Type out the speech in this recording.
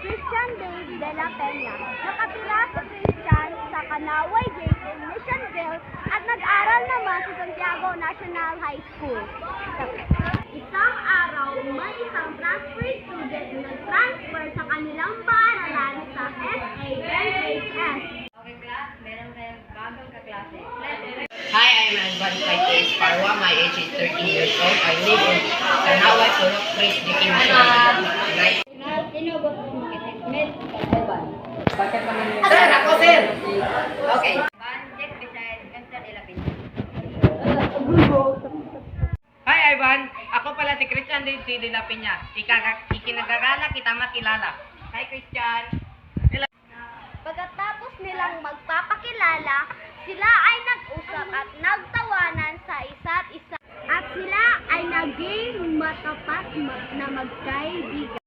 Christian Dave de la Peña. Nakatira sa Christian sa Kanaway Gate in Missionville at nag-aral naman sa Santiago National High School. Isang araw, may isang transfer student na nag-transfer sa kanilang paaralan sa SANHS. Okay class, meron tayong bagong kaklase. Hi, I'm Alban Kaites Parwa. My age is 13 years old. I live in Kanaway, Purok, Chris, Dickinson. Sir, ako, sir! Okay. Check beside Mr. Ilapin. Hi, Ivan. Ako pala si Christian C. De La Peña. Ikinagagala kita makilala. Hi, Christian. Pagkatapos nilang magpapakilala, sila ay nag-usap at nagtawanan sa isa't isa. At sila ay naging matapat ma- na magkaibigan.